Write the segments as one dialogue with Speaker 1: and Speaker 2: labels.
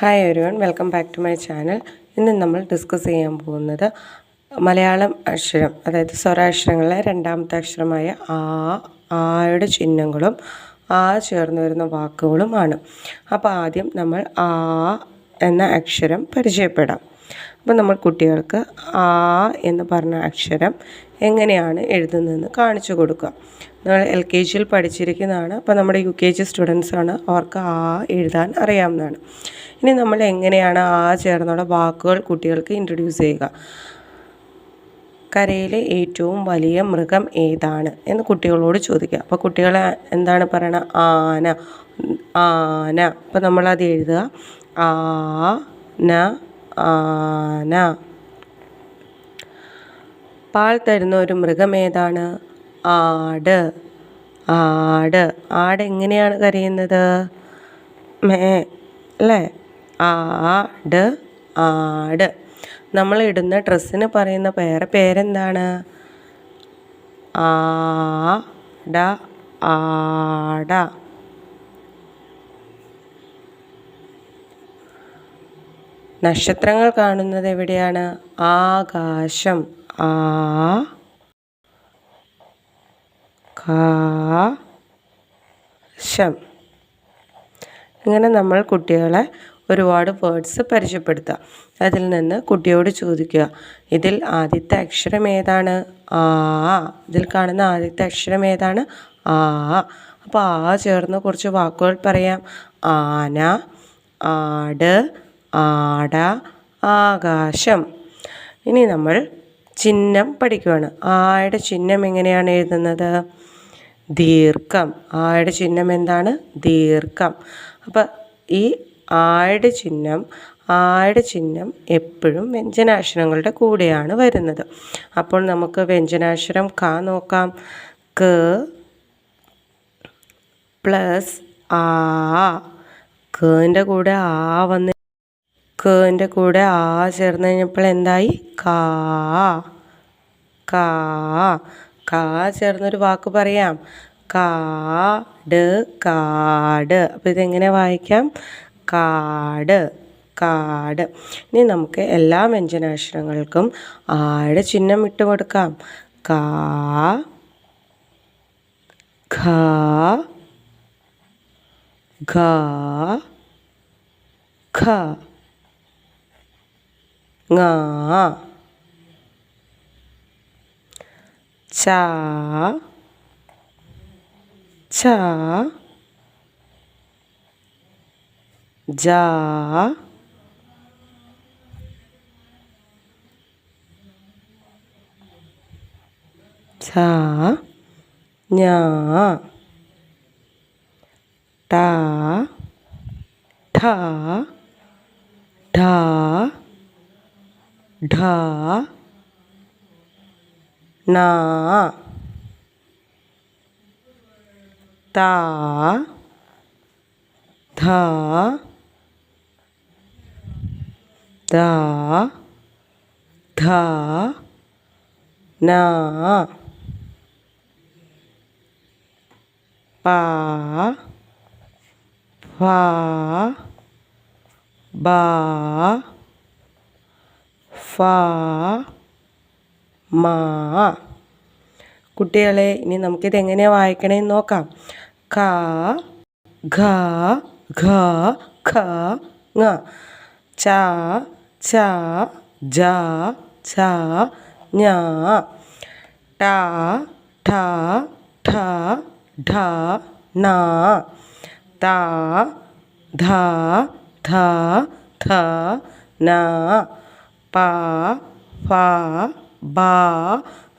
Speaker 1: Hi everyone welcome back to my channel ഇന്ന് നമ്മൾ discuss ചെയ്യാൻ പോകുന്നത് മലയാളം അക്ഷരം അതായത് സ്വരാക്ഷരങ്ങളിലെ രണ്ടാമത്തെ അക്ഷരമായ ആ ആയുടെ ചിഹ്നങ്ങളും ആ ചേർന്ന് വരുന്ന വാക്കുകളുമാണ്. അപ്പോൾ ആദ്യം നമ്മൾ ആ എന്ന അക്ഷരം പരിചയപ്പെടാം. അപ്പോൾ നമ്മൾ കുട്ടികൾക്ക് ആ എന്ന് പറഞ്ഞ അക്ഷരം എങ്ങനെയാണ് എഴുതുന്നതെന്ന് കാണിച്ചു കൊടുക്കുക. നമ്മൾ എൽ കെ ജിയിൽ പഠിച്ചിരിക്കുന്നതാണ്. അപ്പോൾ നമ്മുടെ യു കെ ജി സ്റ്റുഡൻസാണ് അവർക്ക് ആ എഴുതാൻ അറിയാവുന്നതാണ്. ഇനി നമ്മൾ എങ്ങനെയാണ് ആ ചേർന്നുള്ള വാക്കുകൾ കുട്ടികൾക്ക് ഇൻട്രൊഡ്യൂസ് ചെയ്യുക. കരയിലെ ഏറ്റവും വലിയ മൃഗം ഏതാണ് എന്ന് കുട്ടികളോട് ചോദിക്കുക. അപ്പോൾ കുട്ടികൾ എന്താണ് പറയണത് ആന. ആന. അപ്പോൾ നമ്മളത് എഴുതുക. ആ ന ആന. പാൽ തരുന്ന ഒരു മൃഗം ഏതാണ് ആട്. ആട്. ആട് എങ്ങനെയാണ് കരയുന്നത്? മേ അല്ലേ? ആട് ആട്. നമ്മൾ ഇടുന്ന ഡ്രസ്സിന് പറയുന്ന പേരെ പേരെന്താണ്? ആട ആട നക്ഷത്രങ്ങൾ കാണുന്നത് എവിടെയാണ്? ആകാശം. ആ കാശം. ഇങ്ങനെ നമ്മൾ കുട്ടികളെ ഒരുപാട് വേർഡ്സ് പരിചയപ്പെടുത്തുക. അതിൽ നിന്ന് കുട്ടിയോട് ചോദിക്കുക. ഇതിൽ ആദ്യത്തെ അക്ഷരം ഏതാണ്? ആ ഇതിൽ കാണുന്ന ആദ്യത്തെ അക്ഷരം ഏതാണ്? ആ അപ്പോൾ ആ ചേർന്ന് കുറച്ച് വാക്കുകൾ പറയാം. ആന ആട് ആട ആകാശം. ഇനി നമ്മൾ ചിഹ്നം പഠിക്കുകയാണ് ആയുടെ ചിഹ്നം എങ്ങനെയാണ് എഴുതുന്നത്? ദീർഘം. ആയുടെ ചിഹ്നം എന്താണ്? ദീർഘം. അപ്പം ഈ ആയുടെ ചിഹ്നം ആയുടെ ചിഹ്നം എപ്പോഴും വ്യഞ്ജനാക്ഷരങ്ങളുടെ കൂടെയാണ് വരുന്നത്. അപ്പോൾ നമുക്ക് വ്യഞ്ജനാക്ഷരം ക നോക്കാം. ക പ്ലസ് ആ. കേന്റെ കൂടെ ആ വന്ന് കേന്റെ കൂടെ ആ ചേർന്ന് കഴിഞ്ഞപ്പോൾ എന്തായി? കാ കാ കാ ചേർന്നൊരു വാക്ക് പറയാം. കാട് കാട്. അപ്പോൾ ഇതെങ്ങനെ വായിക്കാം? കാട് കാട്. ഇനി നമുക്ക് എല്ലാ വ്യഞ്ജനാക്ഷരങ്ങൾക്കും ആടെ ചിഹ്നം ഇട്ട് കൊടുക്കാം. കാ ഖ ഘ ഖ. 가, 자, 자, 자, 자, 냐, 다, 다, 다, ढ ना ता ध द ध न पा फा बा ഫ മാ. കുട്ടികളെ ഇനി നമുക്കിത് എങ്ങനെയാണ് വായിക്കണേന്ന് നോക്കാം. ക ഘ ഘ ഖ ങ. ച ച ജ ച ഞ. ട ഠ ഠ ഢ ണ ത ധ ധ ധ ന. പ ഫ ബ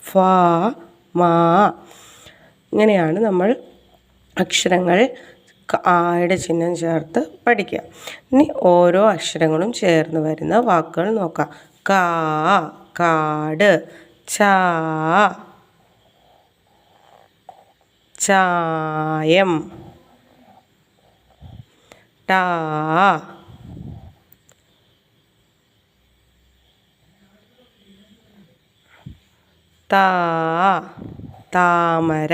Speaker 1: ഫ മ. ഇങ്ങനെയാണ് നമ്മൾ അക്ഷരങ്ങൾ ആയുടെ ചിഹ്നം ചേർത്ത് പഠിക്കുക. ഇനി ഓരോ അക്ഷരങ്ങളും ചേർന്ന് വരുന്ന വാക്കുകൾ നോക്കാം. കാ കാട് ചാ ചായം ടാ താ താമര.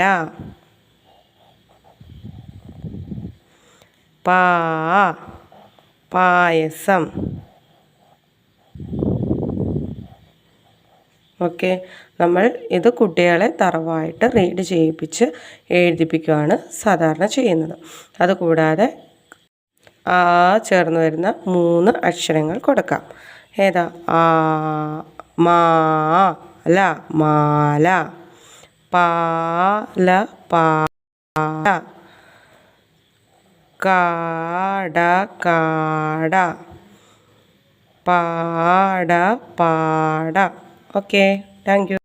Speaker 1: പാ പായസം. ഓക്കെ. നമ്മൾ ഇത് കുട്ടികളെ തറവായിട്ട് റീഡ് ചെയ്യിപ്പിച്ച് എഴുതിപ്പിക്കുകയാണ് സാധാരണ ചെയ്യുന്നത്. അതുകൂടാതെ ആ ചേർന്ന് വരുന്ന മൂന്ന് അക്ഷരങ്ങൾ കൊടുക്കാം. ഏതാ? ആ മാ ല മാല. പാല പാല. കാട കാട. പാട പാട. Okay thank you.